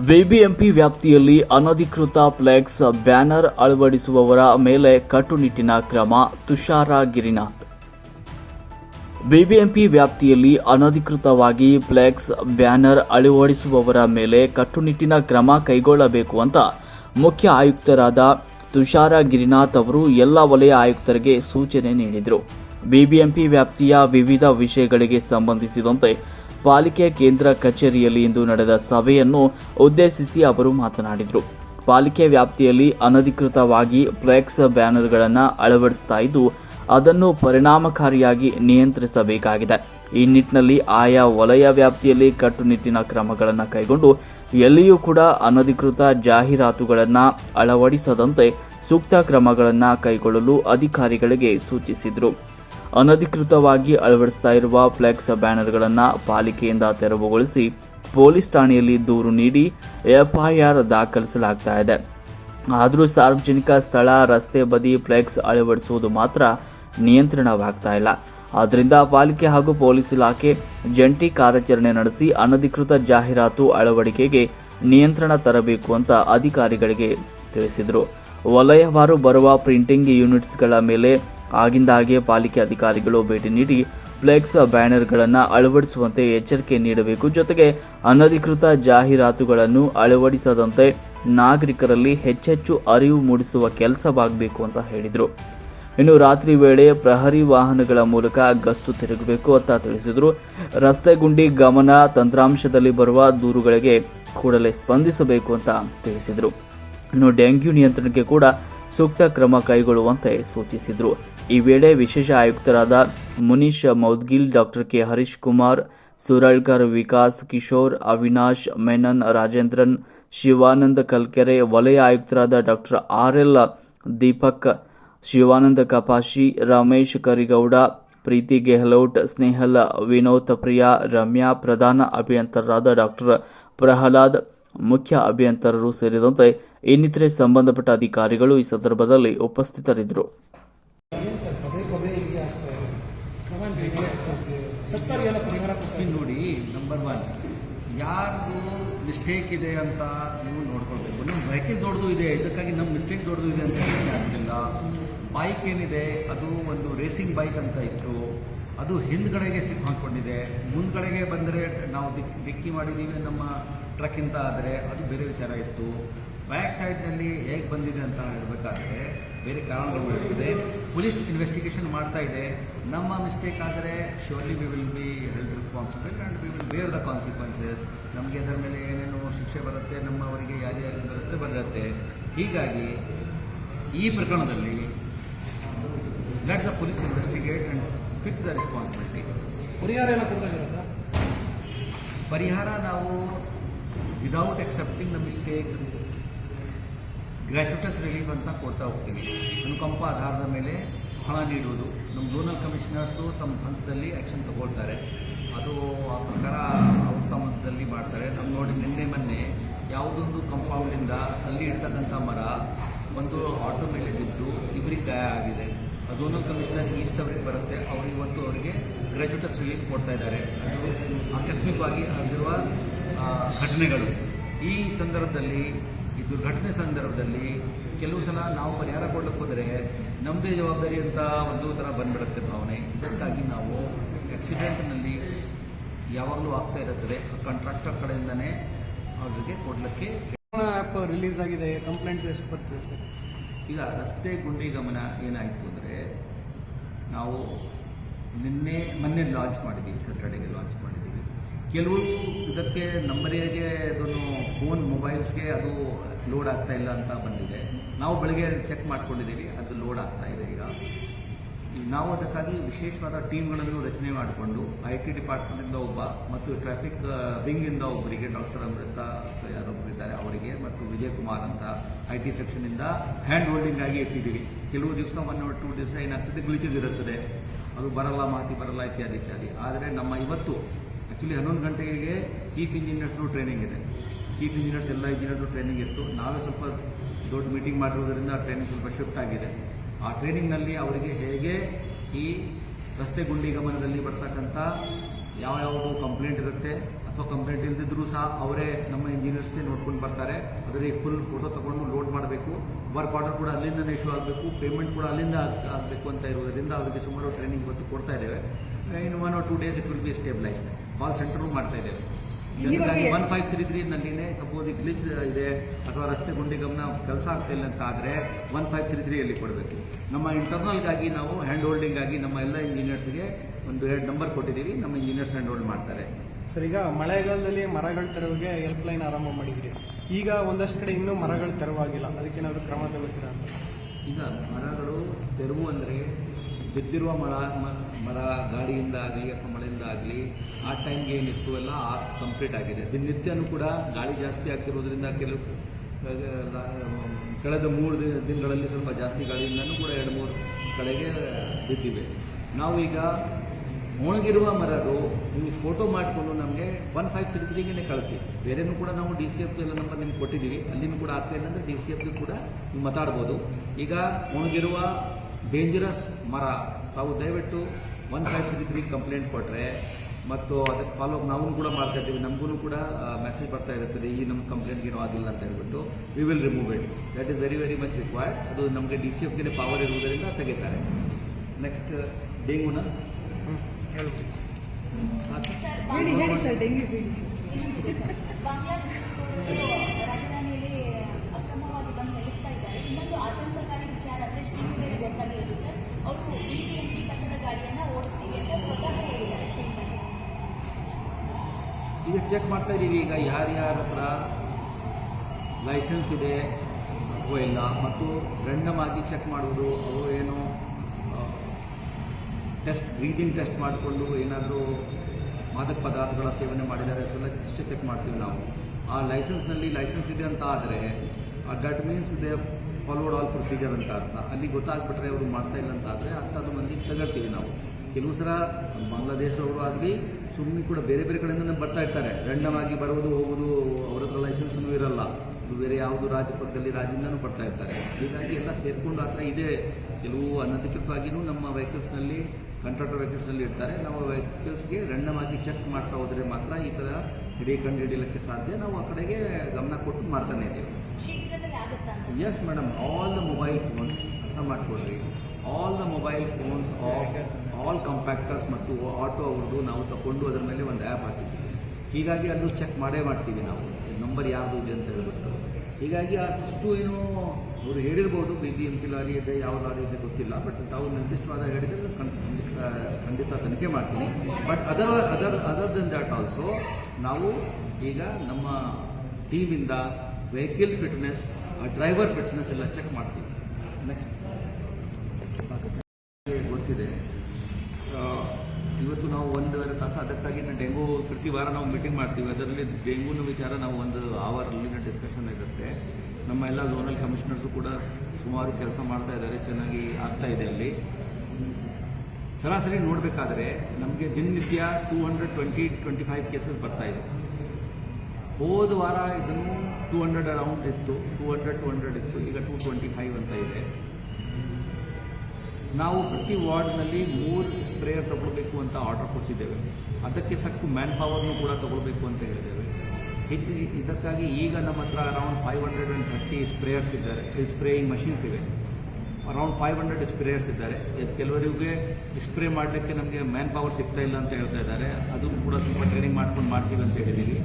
BBMP ವ್ಯಾಪ್ತಿಯಲ್ಲಿ ಅನಧಿಕೃತ flex banner ಅಳವಡಿಸುವವರ ಮೇಲೆ ಕಟ್ಟುನಿಟ್ಟಿನ ಕ್ರಮ ತುಷಾರ ಗಿರಿನಾಥ್ ಬಿಬಿಎಂಪಿ ವ್ಯಾಪ್ತಿಯಲ್ಲಿ ಅನಧಿಕೃತವಾಗಿ ಫ್ಲೆಕ್ಸ್ ಬ್ಯಾನರ್ ಅಳವಡಿಸುವವರ ಮೇಲೆ ಕಟ್ಟುನಿಟ್ಟಿನ ಕ್ರಮ ಕೈಗೊಳ್ಳಬೇಕು ಅಂತ ಮುಖ್ಯ ಆಯುಕ್ತರಾದ ತುಷಾರ ಗಿರಿನಾಥ್ ಅವರು ಎಲ್ಲ ವಲಯ ಆಯುಕ್ತರಿಗೆ ಸೂಚನೆ ನೀಡಿದರು. ಬಿಬಿಎಂಪಿ ವ್ಯಾಪ್ತಿಯ ವಿವಿಧ ವಿಷಯಗಳಿಗೆ ಸಂಬಂಧಿಸಿದಂತೆ ಪಾಲಿಕೆ ಕೇಂದ್ರ ಕಚೇರಿಯಲ್ಲಿ ಇಂದು ನಡೆದ ಸಭೆಯನ್ನು ಉದ್ದೇಶಿಸಿ ಅವರು ಮಾತನಾಡಿದರು. ಪಾಲಿಕೆ ವ್ಯಾಪ್ತಿಯಲ್ಲಿ ಅನಧಿಕೃತವಾಗಿ ಫ್ಲೆಕ್ಸ್ ಬ್ಯಾನರ್ಗಳನ್ನು ಅಳವಡಿಸ್ತಾ ಇದ್ದು, ಅದನ್ನು ಪರಿಣಾಮಕಾರಿಯಾಗಿ ನಿಯಂತ್ರಿಸಬೇಕಾಗಿದೆ. ಈ ನಿಟ್ಟಿನಲ್ಲಿ ಆಯಾ ವಲಯ ವ್ಯಾಪ್ತಿಯಲ್ಲಿ ಕಟ್ಟುನಿಟ್ಟಿನ ಕ್ರಮಗಳನ್ನು ಕೈಗೊಂಡು, ಎಲ್ಲಿಯೂ ಕೂಡ ಅನಧಿಕೃತ ಜಾಹೀರಾತುಗಳನ್ನು ಅಳವಡಿಸದಂತೆ ಸೂಕ್ತ ಕ್ರಮಗಳನ್ನು ಕೈಗೊಳ್ಳಲು ಅಧಿಕಾರಿಗಳಿಗೆ ಸೂಚಿಸಿದರು. ಅನಧಿಕೃತವಾಗಿ ಅಳವಡಿಸ್ತಾ ಇರುವ ಫ್ಲೆಕ್ಸ್ ಬ್ಯಾನರ್ಗಳನ್ನು ಪಾಲಿಕೆಯಿಂದ ತೆರವುಗೊಳಿಸಿ ಪೊಲೀಸ್ ಠಾಣೆಯಲ್ಲಿ ದೂರು ನೀಡಿ ಎಫ್ಐಆರ್ ದಾಖಲಿಸಲಾಗ್ತಾ ಇದೆ. ಆದರೂ ಸಾರ್ವಜನಿಕ ಸ್ಥಳ, ರಸ್ತೆ ಬದಿ ಫ್ಲೆಕ್ಸ್ ಅಳವಡಿಸುವುದು ಮಾತ್ರ ನಿಯಂತ್ರಣವಾಗ್ತಾ ಇಲ್ಲ. ಆದ್ದರಿಂದ ಪಾಲಿಕೆ ಹಾಗೂ ಪೊಲೀಸ್ ಇಲಾಖೆ ಜಂಟಿ ಕಾರ್ಯಾಚರಣೆ ನಡೆಸಿ ಅನಧಿಕೃತ ಜಾಹೀರಾತು ಅಳವಡಿಕೆಗೆ ನಿಯಂತ್ರಣ ತರಬೇಕು ಅಂತ ಅಧಿಕಾರಿಗಳಿಗೆ ತಿಳಿಸಿದರು. ವಲಯವಾರು ಬರುವ ಪ್ರಿಂಟಿಂಗ್ ಯೂನಿಟ್ಸ್ಗಳ ಮೇಲೆ ಆಗಿಂದಾಗೆ ಪಾಲಿಕೆ ಅಧಿಕಾರಿಗಳು ಭೇಟಿ ನೀಡಿ ಫ್ಲೆಕ್ಸ್ ಬ್ಯಾನರ್ಗಳನ್ನು ಅಳವಡಿಸುವಂತೆ ಎಚ್ಚರಿಕೆ ನೀಡಬೇಕು. ಜೊತೆಗೆ ಅನಧಿಕೃತ ಜಾಹೀರಾತುಗಳನ್ನು ಅಳವಡಿಸದಂತೆ ನಾಗರಿಕರಲ್ಲಿ ಹೆಚ್ಚೆಚ್ಚು ಅರಿವು ಮೂಡಿಸುವ ಕೆಲಸವಾಗಬೇಕು ಅಂತ ಹೇಳಿದರು. ಇನ್ನು ರಾತ್ರಿ ವೇಳೆ ಪ್ರಹರಿ ವಾಹನಗಳ ಮೂಲಕ ಗಸ್ತು ತಿರುಗಬೇಕು ಅಂತ ತಿಳಿಸಿದರು. ರಸ್ತೆ ಗುಂಡಿ ಗಮನ ತಂತ್ರಾಂಶದಲ್ಲಿ ಬರುವ ದೂರುಗಳಿಗೆ ಕೂಡಲೇ ಸ್ಪಂದಿಸಬೇಕು ಅಂತ ತಿಳಿಸಿದರು. ಇನ್ನು ಡೆಂಗ್ಯೂ ನಿಯಂತ್ರಣಕ್ಕೆ ಕೂಡ ಸೂಕ್ತ ಕ್ರಮ ಕೈಗೊಳ್ಳುವಂತೆ ಸೂಚಿಸಿದರು. ಈ ವೇಳೆ ವಿಶೇಷ ಆಯುಕ್ತರಾದ ಮುನೀಶ್ ಮೌದ್ಗಿಲ್, ಡಾಕ್ಟರ್ ಕೆ ಹರೀಶ್ ಕುಮಾರ್, ಸುರಳ್ಕರ್ ವಿಕಾಸ್ ಕಿಶೋರ್, ಅವಿನಾಶ್ ಮೆನನ್, ರಾಜೇಂದ್ರನ್, ಶಿವಾನಂದ ಕಲ್ಕೆರೆ, ವಲಯ ಆಯುಕ್ತರಾದ doctor R L Deepak, Shivananda Kapashi, Ramesh Karigowda, Preeti Gehlot, Snehal Vinoth Priya, Ramya ಪ್ರಧಾನ ಅಭಿಯಂತರರಾದ ಡಾಕ್ಟರ್ ಪ್ರಹ್ಲಾದ್, ಮುಖ್ಯ ಅಭಿಯಂತರರು ಸೇರಿದಂತೆ ಇನ್ನಿತರೆ ಸಂಬಂಧಪಟ್ಟ ಅಧಿಕಾರಿಗಳು ಈ ಸಂದರ್ಭದಲ್ಲಿ ಉಪಸ್ಥಿತರಿದ್ದರು. ಹೀಗೆ ಆಗ್ತಾ ಪರಿಹಾರ ಕೊಡ್ತೀನಿ ನೋಡಿ ನಂಬರ್ ಒನ್ ಯಾರ್ದು ಮಿಸ್ಟೇಕ್ ಇದೆ ಅಂತ ನೀವು ನೋಡ್ಕೊಳ್ಬೇಕು. ನಿಮ್ಮ ವೆಹಿಕಲ್ ದೊಡ್ಡದು ಇದೆ, ಇದಕ್ಕಾಗಿ ನಮ್ಮ ಮಿಸ್ಟೇಕ್ ದೊಡ್ಡದು ಇದೆ ಅಂತ ಹೇಳಿ ಆಗಲಿಲ್ಲ ಬೈಕ್ ಏನಿದೆ, ಅದು ಒಂದು ರೇಸಿಂಗ್ ಬೈಕ್ ಅಂತ ಇತ್ತು. ಅದು ಹಿಂದ್ಗಡೆಗೆ ಸಿಕ್ ಹಾಕೊಂಡಿದೆ. ಮುಂದ್ಗಡೆಗೆ ಬಂದರೆ ನಾವು ದಿಕ್, ಡಿಕ್ಕಿ ಮಾಡಿದ್ದೀವಿ ನಮ್ಮ ಟ್ರಕ್ಕಿಂತ ಆದರೆ ಅದು ಬೇರೆ ವಿಚಾರ ಇತ್ತು. ಬ್ಯಾಕ್ ಸೈಡ್ನಲ್ಲಿ ಹೇಗೆ ಬಂದಿದೆ ಅಂತ ಹೇಳಬೇಕಾದ್ರೆ ಬೇರೆ ಕಾರಣಗಳು ಇರ್ತದೆ. ಪೊಲೀಸ್ ಇನ್ವೆಸ್ಟಿಗೇಷನ್ ಮಾಡ್ತಾ ಇದೆ. ನಮ್ಮ ಮಿಸ್ಟೇಕ್ ಆದರೆ surely we will be held responsible and we will bear the consequences ನಮಗೆ ಅದರ ಮೇಲೆ ಏನೇನು ಶಿಕ್ಷೆ ಬರುತ್ತೆ ನಮ್ಮವರಿಗೆ ಯಾರು ಯಾರಿಗೆ ಬರುತ್ತೆ ಬರುತ್ತೆ. ಹೀಗಾಗಿ ಈ ಪ್ರಕರಣದಲ್ಲಿ let the police investigate and fix the responsibility ಪರಿಹಾರ ಎಲ್ಲ ಪರಿಹಾರ ನಾವು without excepting the mistake gratuitous relief ಅಂತ ಕೊಡ್ತಾ ಹೋಗ್ತೀವಿ. ಅನುಕಂಪ ಆಧಾರದ ಮೇಲೆ ಹಣ ನೀಡುವುದು. ನಮ್ಮ ಝೋನಲ್ ಕಮಿಷನರ್ಸು ತಮ್ಮ ಹಂತದಲ್ಲಿ ಆ್ಯಕ್ಷನ್ ತಗೊಳ್ತಾರೆ. ಅದು ಆ ಪ್ರಕಾರ ಅವ್ರ ತಮ್ಮ ಹಂತದಲ್ಲಿ ಮಾಡ್ತಾರೆ. ನಮ್ಮ ನೋಡಿ ನಿನ್ನೆ ಮೊನ್ನೆ ಯಾವುದೊಂದು ಕಂಪೌಂಡಿಂದ ಅಲ್ಲಿ ಇರ್ತಕ್ಕಂಥ ಮರ ಒಂದು ಆಟೋ ಮೇಲೆ ಬಿದ್ದು ಇಬ್ಬರಿಗೆ ಗಾಯ ಆಗಿದೆ. ಝೋನಲ್ ಕಮಿಷನರ್ ಈಸ್ಟ್ ಅವರಿಗೆ ಬರುತ್ತೆ. ಅವರು ಇವತ್ತು ಅವರಿಗೆ ಗ್ರ್ಯಾಚುಟಸ್ ರಿಲೀಫ್ ಕೊಡ್ತಾ ಇದ್ದಾರೆ. ಅದು ಆಕಸ್ಮಿಕವಾಗಿ ಆಗಿರುವ ಘಟನೆಗಳು. ಈ ಸಂದರ್ಭದಲ್ಲಿ ಈ ದುರ್ಘಟನೆ ಸಂದರ್ಭದಲ್ಲಿ ಕೆಲವು ಸಲ ನಾವು ಪರಿಹಾರ ಕೊಡಲಿಕ್ಕೆ ಹೋದರೆ ನಮ್ಮದೇ ಜವಾಬ್ದಾರಿ ಅಂತ ಒಂದು ಥರ ಬಂದ್ಬಿಡುತ್ತೆ ಭಾವನೆ. ಇದಕ್ಕಾಗಿ ನಾವು ಆಕ್ಸಿಡೆಂಟ್ನಲ್ಲಿ ಯಾವಾಗಲೂ ಆಗ್ತಾ ಇರುತ್ತದೆ. ಕಾಂಟ್ರಾಕ್ಟರ್ ಕಡೆಯಿಂದನೇ ಅವರಿಗೆ ಕೊಡಲಿಕ್ಕೆ ಆ್ಯಪ್ ರಿಲೀಸ್ ಆಗಿದೆ. ಕಂಪ್ಲೇಂಟ್ಸ್ ಎಷ್ಟು ಬರ್ತದೆ ಸರ್? ಈಗ ರಸ್ತೆ ಗುಂಡಿ ಗಮನ ಏನಾಯಿತು ಅಂದರೆ ನಾವು ನಿನ್ನೆ ಮೊನ್ನೆ ಲಾಂಚ್ ಮಾಡಿದ್ದೀವಿ. ಸ್ಯಾಟರ್ಡೇಗೆ ಲಾಂಚ್ ಮಾಡಿದ್ದೀವಿ. ಕೆಲವು ಇದಕ್ಕೆ ನಂಬರಿಗೆ ಅದನ್ನು ಫೋನ್ ಮೊಬೈಲ್ಸ್ಗೆ ಅದು ಲೋಡ್ ಆಗ್ತಾ ಇಲ್ಲ ಅಂತ ಬಂದಿದೆ. ನಾವು ಬೆಳಗ್ಗೆ ಚೆಕ್ ಮಾಡ್ಕೊಂಡಿದ್ದೀವಿ, ಅದು ಲೋಡ್ ಆಗ್ತಾ ಇದೆ ಈಗ. ನಾವು ಅದಕ್ಕಾಗಿ ವಿಶೇಷವಾದ ಟೀಮ್ಗಳನ್ನು ರಚನೆ ಮಾಡಿಕೊಂಡು ಐ ಟಿ ಡಿಪಾರ್ಟ್ಮೆಂಟಿಂದ ಒಬ್ಬ ಮತ್ತು ಟ್ರಾಫಿಕ್ ವಿಂಗಿಂದ ಒಬ್ಬರಿಗೆ ಡಾಕ್ಟರ್ ಅಮೃತ ಯಾರೊಬ್ಬರು ಇದ್ದಾರೆ ಅವರಿಗೆ ಮತ್ತು ವಿಜಯ್ ಕುಮಾರ್ ಅಂತ ಐ ಟಿ ಸೆಕ್ಷನಿಂದ ಹ್ಯಾಂಡ್ ಹೋಲ್ಡಿಂಗ್ ಆಗಿ ಇಟ್ಟಿದ್ದೀವಿ. ಕೆಲವು ದಿವಸ ಒನ್ ಆರ್ ಟೂ ದಿವಸ ಏನಾಗ್ತದೆ ಗ್ಲಿಚಸ್ ಇರುತ್ತದೆ. ಅದು ಬರಲ್ಲ, ಮಾತಿ ಬರಲ್ಲ, ಇತ್ಯಾದಿ ಇತ್ಯಾದಿ. ಆದರೆ ನಮ್ಮ ಇವತ್ತು ಆ್ಯಕ್ಚುಲಿ ಹನ್ನೊಂದು ಗಂಟೆಗೆ ಚೀಫ್ ಇಂಜಿನಿಯರ್ಸ್ದು ಟ್ರೈನಿಂಗ್ ಇದೆ. ಚೀಫ್ ಇಂಜಿನಿಯರ್ಸ್ ಎಲ್ಲ ಇಂಜಿನಿಯರ್ದು ಟ್ರೈನಿಂಗ್ ಇತ್ತು. ನಾವೇ ಸ್ವಲ್ಪ ದೊಡ್ಡ ಮೀಟಿಂಗ್ ಮಾಡಿರೋದ್ರಿಂದ ಆ ಟ್ರೈನಿಂಗ್ ಸ್ವಲ್ಪ ಶಿಫ್ಟ್ ಆಗಿದೆ. ಆ ಟ್ರೈನಿಂಗ್ನಲ್ಲಿ ಅವರಿಗೆ ಹೇಗೆ ಈ ರಸ್ತೆ ಗುಂಡಿ ಗಮನದಲ್ಲಿ ಬರ್ತಕ್ಕಂಥ ಯಾವ ಯಾವುದು ಕಂಪ್ಲೇಂಟ್ ಇರುತ್ತೆ ಅಥವಾ ಕಂಪ್ಲೇಂಟ್ ಇಲ್ದಿದ್ರೂ ಸಹ ಅವರೇ ನಮ್ಮ ಇಂಜಿನಿಯರ್ಸೇ ನೋಡ್ಕೊಂಡು ಬರ್ತಾರೆ. ಅದರಲ್ಲಿ ಫುಲ್ ಫೋಟೋ ತಗೊಂಡು ಲೋಡ್ ಮಾಡಬೇಕು. ವರ್ಕ್ ಆರ್ಡರ್ ಕೂಡ ಅಲ್ಲಿಂದನೇ ಇಶ್ಯೂ ಆಗಬೇಕು. ಪೇಮೆಂಟ್ ಕೂಡ ಅಲ್ಲಿಂದ ಆಗ್- ಆಗಬೇಕು ಅಂತ ಇರೋದರಿಂದ ಅವರಿಗೆ ಸುಮಾರು ಟ್ರೈನಿಂಗ್ ಇವತ್ತು ಕೊಡ್ತಾ ಇದ್ದೇವೆ. In one or two days it will be stabilised call centre ಮಾಡ್ತಾ ಇದ್ದೇವೆ. ಒನ್ ಫೈವ್ ತ್ರೀ ತ್ರೀ ನಲ್ಲಿನೇ ಸಪೋಸ್ ಗ್ಲಿಚ್ ಇದೆ. ಅಥವಾ ರಸ್ತೆ ಗುಂಡಿ ಗಮನ ಕೆಲಸ ಆಗ್ತಾ ಇಲ್ಲ ಅಂತ ಆದರೆ ಒನ್ ಫೈವ್ ತ್ರೀ ತ್ರೀಯಲ್ಲಿ ಕೊಡಬೇಕು. ನಮ್ಮ ಇಂಟರ್ನಲ್ಗಾಗಿ ನಾವು ಹ್ಯಾಂಡ್ ಹೋಲ್ಡಿಂಗ್ ಆಗಿ ನಮ್ಮ ಎಲ್ಲ ಇಂಜಿನಿಯರ್ಸ್ಗೆ ಒಂದು ಎರಡು ನಂಬರ್ ಕೊಟ್ಟಿದ್ದೀವಿ. ನಮ್ಮ ಇಂಜಿನಿಯರ್ಸ್ ಹ್ಯಾಂಡ್ ಹೋಲ್ಡ್ ಮಾಡ್ತಾರೆ. ಸರ್, ಈಗ ಮಳೆಗಾಲದಲ್ಲಿ ಮರಗಳ ತೆರವಿಗೆ ಹೆಲ್ಪ್ ಲೈನ್ ಆರಂಭ ಮಾಡಿದ್ರಿ. ಈಗ ಒಂದಷ್ಟು ಕಡೆ ಇನ್ನೂ ಮರಗಳು ತೆರವಾಗಿಲ್ಲ. ಅದಕ್ಕೇನಾದರೂ ಕ್ರಮ ತಗೋತೀರಾ ಅಂತ? ಈಗ ಮರಗಳು ತೆರವು ಅಂದರೆ ಬಿದ್ದಿರುವ ಮರ ಮರ ಗಾಡಿಯಿಂದ ಆಗಲಿ ಅಥವಾ ಮಳೆಯಿಂದ ಆಗಲಿ ಆ ಟೈಮ್ಗೆ ಏನಿತ್ತು ಎಲ್ಲ ಕಂಪ್ಲೀಟ್ ಆಗಿದೆ. ದಿನನಿತ್ಯನೂ ಕೂಡ ಗಾಳಿ ಜಾಸ್ತಿ ಆಗ್ತಿರೋದ್ರಿಂದ ಕೆಲವು ಕಳೆದ ಮೂರು ದಿನ ದಿನಗಳಲ್ಲಿ ಸ್ವಲ್ಪ ಜಾಸ್ತಿ ಗಾಳಿಯಿಂದನೂ ಕೂಡ ಎರಡು ಮೂರು ಕಡೆಗೆ ಬಿದ್ದಿವೆ. ನಾವು ಒಣಗಿರುವ ಮರರು ನೀವು ಫೋಟೋ ಮಾಡಿಕೊಂಡು ನಮಗೆ ಒನ್ ಫೈವ್ ತ್ರೀ ತ್ರೀಗೆ ಕಳಿಸಿ. ಬೇರೆನೂ ಕೂಡ ನಾವು ಡಿ ಸಿ ಎಫ್ ಎಲ್ಲ ನಂಬರ್ ನಿಮ್ಗೆ ಕೊಟ್ಟಿದ್ದೀವಿ. ಅಲ್ಲಿನೂ ಕೂಡ ಆಗ್ತಾ ಇಲ್ಲ ಅಂದರೆ ಡಿ ಸಿ ಎಫ್ ಕೂಡ ನೀವು ಮಾತಾಡ್ಬೋದು. ಈಗ ಮುಳುಗಿರುವ ಡೇಂಜರಸ್ ಮರ, ತಾವು ದಯವಿಟ್ಟು one five three three complaint ಕೊಟ್ಟರೆ ಮತ್ತು ಅದಕ್ಕೆ ಫಾಲೋ ನಾವು ಕೂಡ ಮಾಡ್ತಾ ಇದ್ದೀವಿ. ನಮಗೂ ಕೂಡ ಮೆಸೇಜ್ ಬರ್ತಾ ಇರುತ್ತದೆ, ಈ ನಮ್ಮ ಕಂಪ್ಲೇಂಟ್ಗೆ ಏನೂ ಆಗಿಲ್ಲ ಅಂತ ಹೇಳ್ಬಿಟ್ಟು we will remove it that is very very much required ಅದು ನಮಗೆ ಡಿ ಸಿ ಎಫ್ಗೆ ಪವರ್ ಇರುವುದರಿಂದ ತೆಗಿತಾರೆ. ನೆಕ್ಸ್ಟ್ ಡೆಂಗೂನ ಹೇಳಿ ಹೇಳಿ ಸರ್ ಡೆಂಗ್ಯೂ ಹೇಳಿ ರಾಜಧಾನಿಯಲ್ಲಿ ಅಕ್ರಮವಾಗಿ ಬಂದು ನೆಲೆಸ್ತಾ ಇದ್ದಾರೆ. ಇನ್ನೊಂದು ಆತಂಕಕಾರಿ ವಿಚಾರ ಅಂದ್ರೆ ಶ್ರೀಂಗ್ ಗೊತ್ತಾಗಿರೋದು ಸರ್. ಅವರು ಬಿಬಿಎಂಪಿ ಕಸದ ಗಾಡಿಯನ್ನ ಓಡಿಸ್ತೀವಿ ಅಂತ ಸ್ವತಃ ಹೇಳಿದ್ದಾರೆ ಶ್ರೀಂಗ್ ಈಗ ಚೆಕ್ ಮಾಡ್ತಾ ಇದ್ದೀವಿ ಈಗ ಯಾರ್ಯಾರ ಹತ್ರ ಲೈಸೆನ್ಸ್ ಇದೆ ಅಥವಾ ಇಲ್ಲ ಮತ್ತು ರೆಂಡಮ್ ಆಗಿ ಚೆಕ್ ಮಾಡುವುದು ಅವರು ಏನು ಟೆಸ್ಟ್ ಬ್ರೀದಿಂಗ್ ಟೆಸ್ಟ್ ಮಾಡಿಕೊಂಡು ಏನಾದರೂ ಮಾದಕ ಪದಾರ್ಥಗಳ ಸೇವನೆ ಮಾಡಿದ್ದಾರೆ ಅದೆಲ್ಲ ಇಷ್ಟು ಚೆಕ್ ಮಾಡ್ತೀವಿ ನಾವು. ಆ ಲೈಸೆನ್ಸ್ನಲ್ಲಿ ಲೈಸೆನ್ಸ್ ಇದೆ ಅಂತ ಆದರೆ that means they followed all procedure ಅಂತ ಅರ್ಥ. ಅಲ್ಲಿ ಗೊತ್ತಾಗ್ಬಿಟ್ರೆ ಅವರು ಮಾಡ್ತಾ ಇಲ್ಲ ಅಂತ ಆದರೆ ಅಂಥದ್ದು ಮಂದಿ ತಗೊಳ್ತೀವಿ ನಾವು. ಕೆಲವು ಸಲ ಬಾಂಗ್ಲಾದೇಶವರು ಆಗಲಿ ಸುಮ್ಮನೆ ಕೂಡ ಬೇರೆ ಬೇರೆ ಕಡೆಯಿಂದ ಬರ್ತಾ ಇರ್ತಾರೆ. ರೆಂಡಮ್ ಆಗಿ ಬರುವುದು, ಹೋಗುವುದು ಅವ್ರ ಹತ್ರ ಲೈಸೆನ್ಸೂ ಇರಲ್ಲ. ಬೇರೆ ಯಾವುದು ರಾಜ್ಯ ಪಕ್ಕದಲ್ಲಿ ರಾಜ್ಯದಿಂದನೂ ಬರ್ತಾ ಇರ್ತಾರೆ. ಹೀಗಾಗಿ ಎಲ್ಲ ಸೇರಿಕೊಂಡು ಆ ಥರ ಇದೆ. ಕೆಲವು ಅನಧಿಕೃತವಾಗಿಯೂ ನಮ್ಮ ವೆಹಿಕಲ್ಸ್ನಲ್ಲಿ ಕಾಂಟ್ರಾಕ್ಟರ್ ವೆಹಿಕಲ್ಸ್ನಲ್ಲಿ ಇರ್ತಾರೆ. ನಾವು ವೆಹಿಕಲ್ಸ್ಗೆ ರೆಂಡಮ್ ಆಗಿ ಚೆಕ್ ಮಾಡ್ತಾ ಹೋದರೆ ಮಾತ್ರ ಈ ಥರ ಹಿಡಿ ಕಂಡು ಹಿಡಿಯಲಿಕ್ಕೆ ಸಾಧ್ಯ. ನಾವು ಆ ಕಡೆಗೆ ಗಮನ ಕೊಟ್ಟು ಮಾಡ್ತಾನೆ ಇದ್ದೀವಿ. Yes madam all the mobile phones ಅರ್ಥ ಮಾಡ್ಕೊಳ್ರಿ. All the mobile phones of all compactors ಮತ್ತು ಆಟೋ ಅವ್ರದ್ದು ನಾವು ತಗೊಂಡು ಅದರ ಮೇಲೆ ಒಂದು ಆ್ಯಪ್ ಹಾಕಿದ್ದೀವಿ. ಹೀಗಾಗಿ ಅಲ್ಲೂ ಚೆಕ್ ಮಾಡೇ ಮಾಡ್ತೀವಿ ನಾವು. ನಂಬರ್ ಯಾವುದು ಇದೆ ಅಂತ ಹೇಳ್ಬಿಟ್ಟು ಹೀಗಾಗಿ ಅಷ್ಟು ಏನು ಅವರು ಹೇಳಿರ್ಬೋದು B B M P lorry ಇದೆ ಯಾವ ಲಾರಿ ಇದೆ ಗೊತ್ತಿಲ್ಲ ಬಟ್ ತಾವು ನಿರ್ದಿಷ್ಟವಾದ ಹೇಳಿದರೆ ಖಂಡಿತ ತನಿಖೆ ಮಾಡ್ತೀನಿ. ಬಟ್ ಅದರ other other than that also ನಾವು ಈಗ ನಮ್ಮ ಟೀಮಿಂದ ವೆಹಿಕಲ್ ಫಿಟ್ನೆಸ್ ಡ್ರೈವರ್ ಫಿಟ್ನೆಸ್ ಎಲ್ಲ ಚೆಕ್ ಮಾಡ್ತೀವಿ. ನೆಕ್ಸ್ಟ್ ಗೊತ್ತಿದೆ ಆ, ಇವತ್ತು ನಾವು ಒಂದೂವರೆ ತಾಸು ಅದಕ್ಕಾಗಿ ನಾವು ಡೆಂಗು ಪ್ರತಿ ವಾರ ನಾವು ಮೀಟಿಂಗ್ ಮಾಡ್ತೀವಿ. ಅದರಲ್ಲಿ ಡೆಂಗೂನ ವಿಚಾರ ನಾವು ಒಂದು ಅವರ್ಲಿನ ಡಿಸ್ಕಷನ್ ಇರುತ್ತೆ. ನಮ್ಮ ಎಲ್ಲ ಝೋನಲ್ ಕಮಿಷನರ್ಸು ಕೂಡ ಸುಮಾರು ಕೆಲಸ ಮಾಡ್ತಾ ಇದ್ದಾರೆ, ಚೆನ್ನಾಗಿ ಆಗ್ತಾ ಇದೆ ಅಲ್ಲಿ. ಸರಾಸರಿ ನೋಡಬೇಕಾದ್ರೆ ನಮಗೆ ದಿನನಿತ್ಯ two hundred twenty twenty five cases ಬರ್ತಾ ಇದೆ. ಹೋದ ವಾರ ಇದನ್ನು ಟೂ ಹಂಡ್ರೆಡ್ ಅರೌಂಡ್ ಇತ್ತು. ಟೂ ಹಂಡ್ರೆಡ್ ಟೂ ಹಂಡ್ರೆಡ್ ಇತ್ತು. ಈಗ ಟೂ ಟ್ವೆಂಟಿ ಫೈವ್ ಅಂತ ಇದೆ. ನಾವು ಪ್ರತಿ ವಾರ್ಡ್ನಲ್ಲಿ ಮೂರು ಸ್ಪ್ರೇಯರ್ ತಗೊಳ್ಬೇಕು ಅಂತ ಆರ್ಡರ್ ಕೊಟ್ಟಿದ್ದೇವೆ ಅದಕ್ಕೆ ತಕ್ಕ ಮ್ಯಾನ್ ಪವರ್ನು ಕೂಡ ತಗೊಳ್ಬೇಕು ಅಂತ ಹೇಳಿದ್ದೇವೆ. ಇದು ಇದಕ್ಕಾಗಿ ಈಗ ನಮ್ಮ ಹತ್ರ around five hundred and thirty sprayers ಇದ್ದಾರೆ ಸ್ಪ್ರೇಯಿಂಗ್ ಮಷಿನ್ಸ್ ಇವೆ. ಅರೌಂಡ್ ಫೈವ್ ಹಂಡ್ರೆಡ್ ಸ್ಪ್ರೇಯರ್ಸ್ ಇದ್ದಾರೆ. ಇದು ಕೆಲವರಿಗೆ ಸ್ಪ್ರೇ ಮಾಡಲಿಕ್ಕೆ ನಮಗೆ ಮ್ಯಾನ್ ಪವರ್ ಸಿಗ್ತಾ ಇಲ್ಲ ಅಂತ ಹೇಳ್ತಾ ಇದ್ದಾರೆ. ಅದು ಕೂಡ ತುಂಬ ಟ್ರೈನಿಂಗ್ ಮಾಡ್ಕೊಂಡು ಮಾಡ್ತೀವಿ ಅಂತ ಹೇಳಿದ್ದೀವಿ.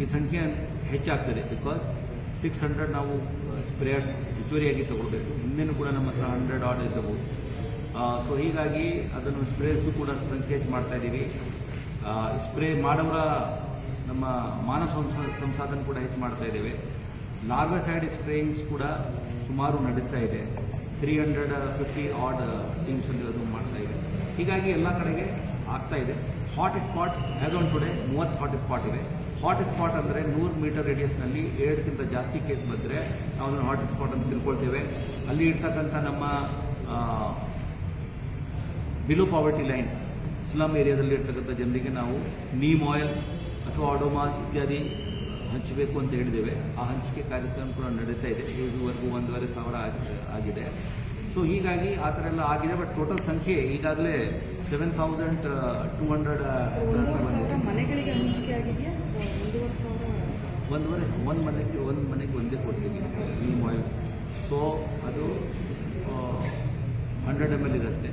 ಈ ಸಂಖ್ಯೆ ಹೆಚ್ಚಾಗ್ತದೆ ಬಿಕಾಸ್ ಸಿಕ್ಸ್ ಹಂಡ್ರೆಡ್ ನಾವು, ಸ್ಪ್ರೇಯರ್ಸ್ ಹೆಚ್ಚುವರಿಯಾಗಿ ತಗೊಳ್ಬೇಕು. ಇನ್ನೇನು ಕೂಡ ನಮ್ಮ ಹತ್ರ ಹಂಡ್ರೆಡ್ ಆರ್ಡರ್ ಇದ್ದವು. ಸೊ ಹೀಗಾಗಿ ಅದನ್ನು ಸ್ಪ್ರೇಸು ಕೂಡ ಎಂಕೇಜ್ ಮಾಡ್ತಾ ಇದ್ದೀವಿ ಸ್ಪ್ರೇ ಮಾಡೋರ ನಮ್ಮ ಮಾನವ ಸಂಸಾಧನ ಕೂಡ ಹೆಚ್ಚು ಮಾಡ್ತಾ ಇದ್ದೇವೆ. ಲಾರ್ವಸೈಡ್ ಸ್ಪ್ರೇಯಿಂಗ್ಸ್ ಕೂಡ ಸುಮಾರು ನಡೀತಾ ಇದೆ. ತ್ರೀ ಹಂಡ್ರೆಡ್ ಫಿಫ್ಟಿ ಆಡ್ ಟೀಮ್ಸಲ್ಲಿ ಅದು ಮಾಡ್ತಾ ಇದೆ. ಹೀಗಾಗಿ ಎಲ್ಲ ಕಡೆಗೆ ಆಗ್ತಾ ಇದೆ. Hot spot as on today ಮೂವತ್ತು ಹಾಟ್ ಸ್ಪಾಟ್ ಇದೆ. ಹಾಟ್ ಸ್ಪಾಟ್ ಅಂದರೆ ನೂರು ಮೀಟರ್ ರೇಡಿಯಸ್ನಲ್ಲಿ ಏಳಕ್ಕಿಂತ ಜಾಸ್ತಿ ಕೇಸ್ ಬಂದರೆ ನಾವು ಅದನ್ನು ಹಾಟ್ ಸ್ಪಾಟ್ ಅಂತ ತಿಳ್ಕೊಳ್ತೇವೆ. ಅಲ್ಲಿ ಇರ್ತಕ್ಕಂಥ ನಮ್ಮ ಬಿಲೋ ಪಾವರ್ಟಿ ಲೈನ್ ಸ್ಲಮ್ ಏರಿಯಾದಲ್ಲಿ ಇರ್ತಕ್ಕಂಥ ಜನರಿಗೆ ನಾವು ನೀಮ್ ಆಯಿಲ್ ಅಥವಾ ಆಡೋಮಾಸ್ ಇತ್ಯಾದಿ ಹಂಚಬೇಕು ಅಂತ ಹೇಳಿದ್ದೇವೆ. ಆ ಹಂಚಿಕೆ ಕಾರ್ಯಕ್ರಮ ಕೂಡ ನಡೀತಾ ಇದೆ. ಇದುವರೆಗೂ ಒಂದೂವರೆ ಸಾವಿರ ಆಗಿ- ಆಗಿದೆ. ಸೊ ಹೀಗಾಗಿ ಆ ಥರ ಎಲ್ಲ ಆಗಿದೆ ಬಟ್ ಟೋಟಲ್ ಸಂಖ್ಯೆ ಈಗಾಗಲೇ ಸೆವೆನ್ ಥೌಸಂಡ್ ಟೂ ಹಂಡ್ರೆಡ್ ಮನೆಗಳಿಗೆ ಹಂಚಿಕೆ ಆಗಿದೆಯಾ? ಒಂದುವರೆ ಒಂದು ಮನೆಗೆ ಒಂದು ಮನೆಗೆ ಒಂದೇ ಕೊಡ್ತೀವಿ ನೀಮ್ ಆಯಿಲ್ ಸೊ ಅದು ಹಂಡ್ರೆಡ್ ಎಂ ಎಲ್ ಇರುತ್ತೆ.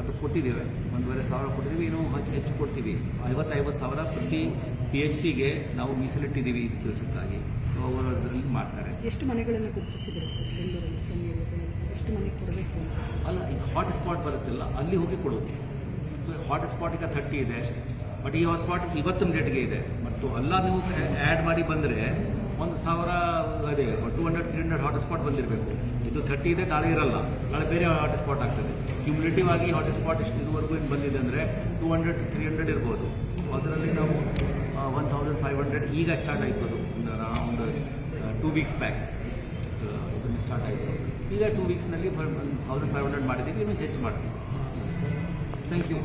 ಅದು ಕೊಟ್ಟಿದ್ದೇವೆ. ಒಂದೂವರೆ ಸಾವಿರ ಕೊಟ್ಟಿದ್ದೀವಿ ಇನ್ನೂ ಹೆಚ್ಚು ಹೆಚ್ಚು ಕೊಡ್ತೀವಿ. ಐವತ್ತೈವತ್ತು ಸಾವಿರ ಪ್ರತಿ ಪಿ ಎಚ್ ಸಿಗೆ ನಾವು ಮೀಸಲಿಟ್ಟಿದ್ದೀವಿ ಈ ಕೆಲಸಕ್ಕಾಗಿ. ಅವರು ಅದರಲ್ಲಿ ಮಾಡ್ತಾರೆ. ಎಷ್ಟು ಮನೆಗಳನ್ನು ಗುರುತಿಸಿದ್ದಾರೆ ಸರ್? ಬೆಂಗಳೂರಲ್ಲಿ ಎಷ್ಟು ಮನೆಗೆ ಕೊಡಬೇಕು ಅಲ್ಲ ಈಗ ಹಾಟ್ ಸ್ಪಾಟ್ ಬರುತ್ತಿಲ್ಲ ಅಲ್ಲಿ ಹೋಗಿ ಕೊಡೋದು ಹಾಟ್ ಸ್ಪಾಟ್ ಈಗ ಥರ್ಟಿ ಇದೆ. ಬಟ್ ಈ ಹಾಟ್ ಸ್ಪಾಟ್ ಇವತ್ತು ಡೇಟ್ಗೆ ಇದೆ. ಮತ್ತು ಅಲ್ಲ ನೀವು ಆ್ಯಡ್ ಮಾಡಿ ಬಂದರೆ ಒಂದು ಸಾವಿರ ಅದೇ two hundred three hundred hotspot ಬಂದಿರಬೇಕು. ಇದು ಥರ್ಟಿ ಇದೆ, ನಾಳೆ ಇರಲ್ಲ. ನಾಳೆ ಬೇರೆ ಹಾಟ್ಸ್ಪಾಟ್ ಆಗ್ತದೆ. ಕ್ಯುಮುಲೇಟಿವ್ ಆಗಿ ಹಾಟ್ಸ್ಪಾಟ್ ಎಷ್ಟು ಇದುವರೆಗೂ ಏನು ಬಂದಿದೆ ಅಂದರೆ ಟೂ ಹಂಡ್ರೆಡ್ ತ್ರೀ ಹಂಡ್ರೆಡ್ ಇರ್ಬೋದು. ಅದರಲ್ಲಿ ನಾವು ಒನ್ ತೌಸಂಡ್ ಫೈವ್ ಹಂಡ್ರೆಡ್ ಈಗ ಸ್ಟಾರ್ಟ್ ಆಯಿತು ಅದು. ಒಂದು ಟೂ ವೀಕ್ಸ್ ಬ್ಯಾಕ್ ಇದನ್ನು ಸ್ಟಾರ್ಟ್ ಆಯಿತು. ಈಗ ಟೂ ವೀಕ್ಸ್ನಲ್ಲಿ ತೌಸಂಡ್ ಫೈವ್ ಹಂಡ್ರೆಡ್ ಮಾಡಿದ್ದೀವಿ, ಇನ್ನೂ ಹೆಚ್ಚು ಮಾಡ್ತೀವಿ. Thank you